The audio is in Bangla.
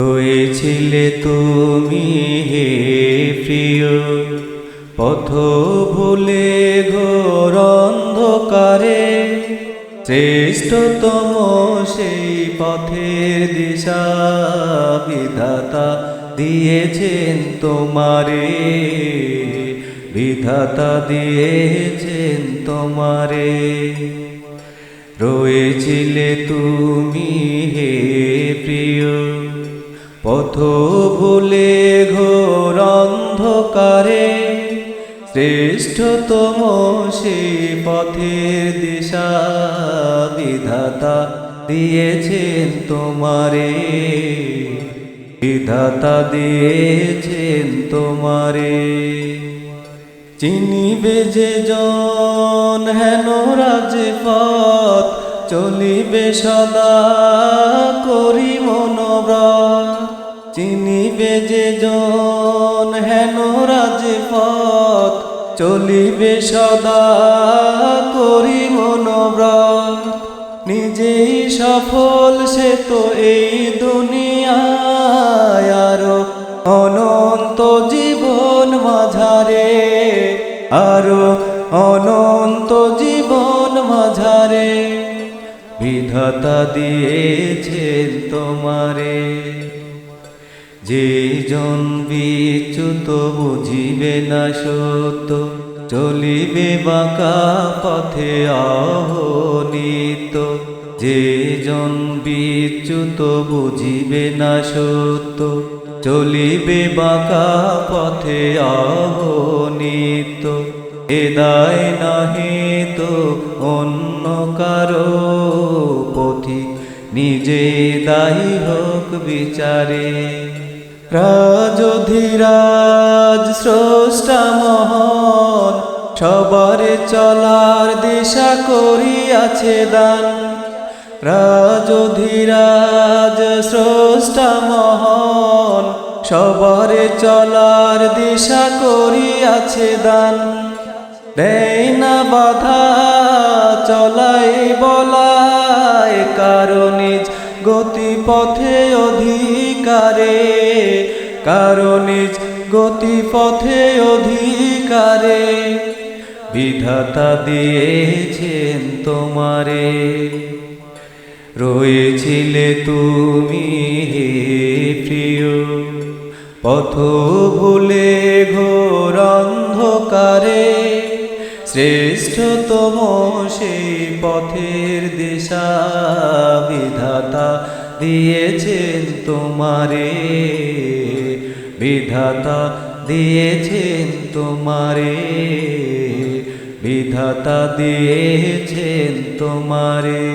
হয়েছিলে তুমি হে প্রিয়। পথ ভুলে ঘোর অন্ধকারে, শ্রেষ্ঠতম সেই পথের দিশা বিধাতা দিয়েছেন তোমারে। বিধাতা দিয়েছেন তোমারে। রয়েছিলে তুমি হে পথ ভুলে ঘোর অন্ধকারে, শ্রেষ্ঠতম সে পথের দিশা বিধাতা দিয়েছেন তোমারে। বিধাতা দিয়েছেন তোমারে। চিনিবে যে জন হেন রাজে পথ চলিবে সদা করি মনোব্রত চিনিবে যে জন হেন রাজে পথ চলিবে সদা করি মনোব্রত। নিজেই সফল সে তো এই দুনিয়ায় আরও অনন্ত জীবন মাঝারে, আরও অনন্ত জীবন মাঝারে। বিধাতা দিয়েছেন তোমারে। যে জন বিচ্যুত বুঝিবে না সত্য, চলিবে বাঁকা পথে অহনিত যে জন বিচ্যুত বুঝিবে না সত্য, চলিবে বাঁকা পথে অহনিত এদায় নাহি তো অন্য কারও পথিক, নিজে দায়ী হোক বিচারে। রাজধীরাজ স্রষ্টা মহন, সবার চলার দিশা করিয়াছে দান। রাজধীরাজ স্রষ্টা মহন, সবার চলার দিশা করিয়াছে দান। দেয় না বাধা, চলাই বলায় কারণিজ গতিপথে অধিকারে। কারণিজ গতিপথে অধিকারে, বিধাতা দিয়েছেন তোমারে। রয়েছিলে তুমি হে প্রিয়, পথ ভুলে ঘোর অন্ধকারে, শ্রেষ্ঠতম সেই পথের দিশা বিধাতা দিয়েছেন তোমারে। বিধাতা দিয়েছেন তোমারে বিধাতা দিয়েছেন তোমারে।